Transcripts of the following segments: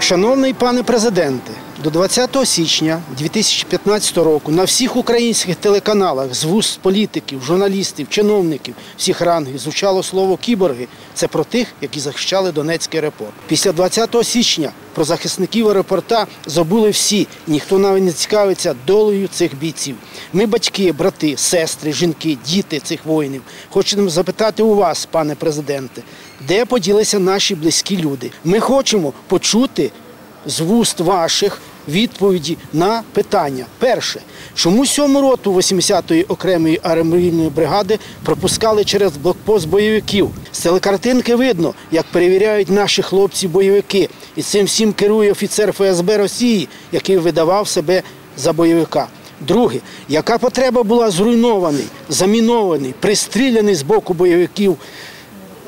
Шановний пане президенте, до 20 січня 2015 року на всіх українських телеканалах з вуст політиків, журналістів, чиновників всіх рангів звучало слово кіборги. Це про тих, які захищали Донецький аеропорт. Після 20 січня про захисників аеропорта забули всі, ніхто навіть не цікавиться долею цих бійців. Ми, батьки, брати, сестри, жінки, діти цих воїнів. Хочемо запитати у вас, пане президенте, де поділися наші близькі люди? Ми хочемо почути з вуст ваших відповіді на питання. Перше, чому сьому роту 80-ї окремої армійної бригади пропускали через блокпост бойовиків? З телекартинки видно, як перевіряють наші хлопці-бойовики. І цим всім керує офіцер ФСБ Росії, який видавав себе за бойовика. Друге, яка потреба була зруйнований, замінований, пристріляний з боку бойовиків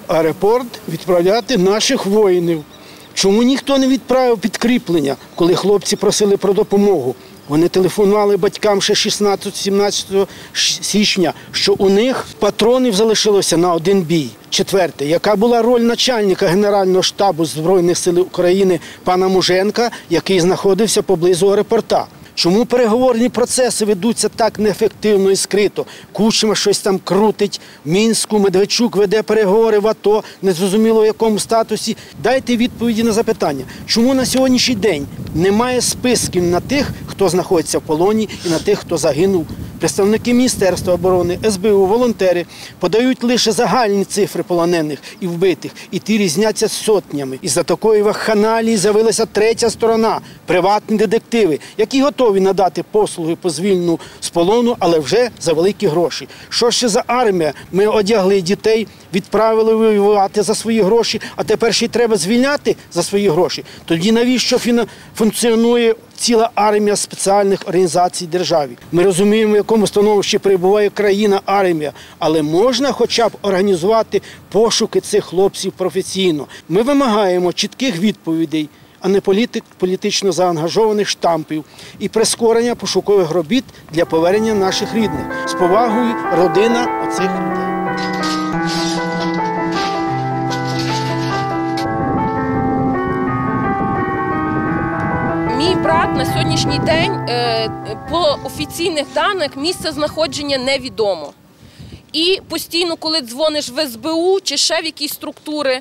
аеропорт відправляти наших воїнів? Чому ніхто не відправив підкріплення, коли хлопці просили про допомогу? Вони телефонували батькам ще 16-17 січня, що у них патронів залишилося на один бій. Четверте, яка була роль начальника Генерального штабу Збройних сил України пана Муженка, який знаходився поблизу аеропорта? Чому переговорні процеси ведуться так неефективно і скрито? Кучма щось там крутить, Мінську, Медведчук веде переговори в АТО, незрозуміло в якому статусі. Дайте відповіді на запитання, чому на сьогоднішній день немає списків на тих, хто знаходиться в полоні, і на тих, хто загинув. Представники Міністерства оборони, СБУ, волонтери подають лише загальні цифри полонених і вбитих, і ті різняться сотнями. І за такої вахханалії з'явилася третя сторона приватні детективи, які готові надати послуги по звільненню з полону, але вже за великі гроші. Що ще за армія? Ми одягли дітей, відправили воювати за свої гроші, а тепер ще й треба звільняти за свої гроші. Тоді навіщо функціонує ціла армія спеціальних організацій державі? Ми розуміємо, в якому становищі перебуває країна армія, але можна хоча б організувати пошуки цих хлопців професійно. Ми вимагаємо чітких відповідей. А не політик політично заангажованих штампів і прискорення пошукових робіт для повернення наших рідних з повагою родина оцих людей. На сьогоднішній день е, по офіційних даних місце знаходження невідомо. І постійно, коли дзвониш в СБУ чи ще в якісь структури,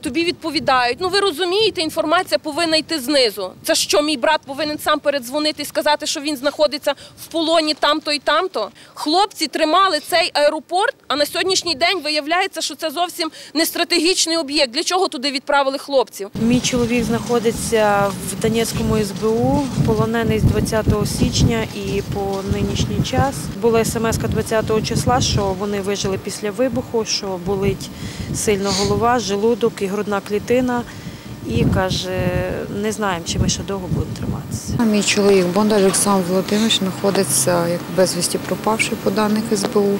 тобі відповідають: ну ви розумієте, інформація повинна йти знизу. Це що, мій брат повинен сам передзвонити і сказати, що він знаходиться в полоні там-то і там-то. Хлопці тримали цей аеропорт, а на сьогоднішній день виявляється, що це зовсім не стратегічний об'єкт. Для чого туди відправили хлопців? Мій чоловік знаходиться в Донецькому СБУ, полонений з 20 січня і по нинішній час. Була смс 20 числа, що вони вижили після вибуху, що болить сильно голова, желудок і грудна клітина. І каже, не знаємо, чи ми ще довго будемо триматися. Мій чоловік Бондар Олександр Володимирович знаходиться як безвісті пропавший по даних СБУ.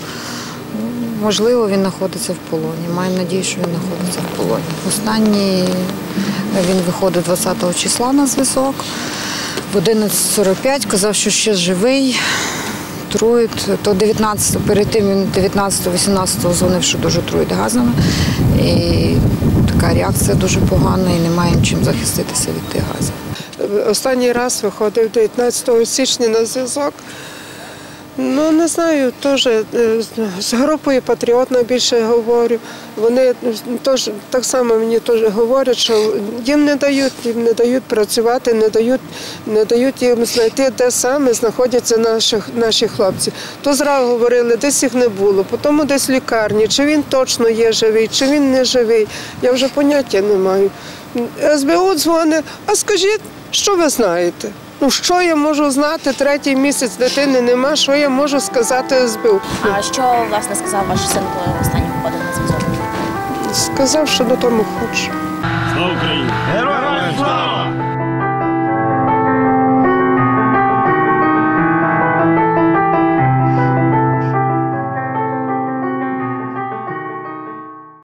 Ну, Можливо, він знаходиться в полоні. Маємо надію, що він знаходиться в полоні. Останній він виходив 20 числа на зв'язок. В 11.45 казав, що ще живий. Трують, то 19, перед тим він 19-18 дзвонив, що дуже трують газами. І така реакція дуже погана і немає чим захиститися від тих газів. Останній раз виходив 19 січня на зв'язок. Ну, не знаю, теж е, з групою Патріот найбільше говорю. Вони теж так само мені теж говорять, що їм не дають, їм не дають працювати, не дають, не дають їм знайти, де саме знаходяться наші, наші хлопці. То зразу говорили, десь їх не було, потім десь в лікарні, чи він точно є живий, чи він не живий. Я вже поняття не маю. СБУ дзвонить, а скажіть, що ви знаєте? Ну, що я можу знати? Третій місяць дитини нема, що я можу сказати СБУ? А що власне сказав ваш син, коли останній виходив на зв'язок? Сказав, що до тому хоче. Слава Україні! Героям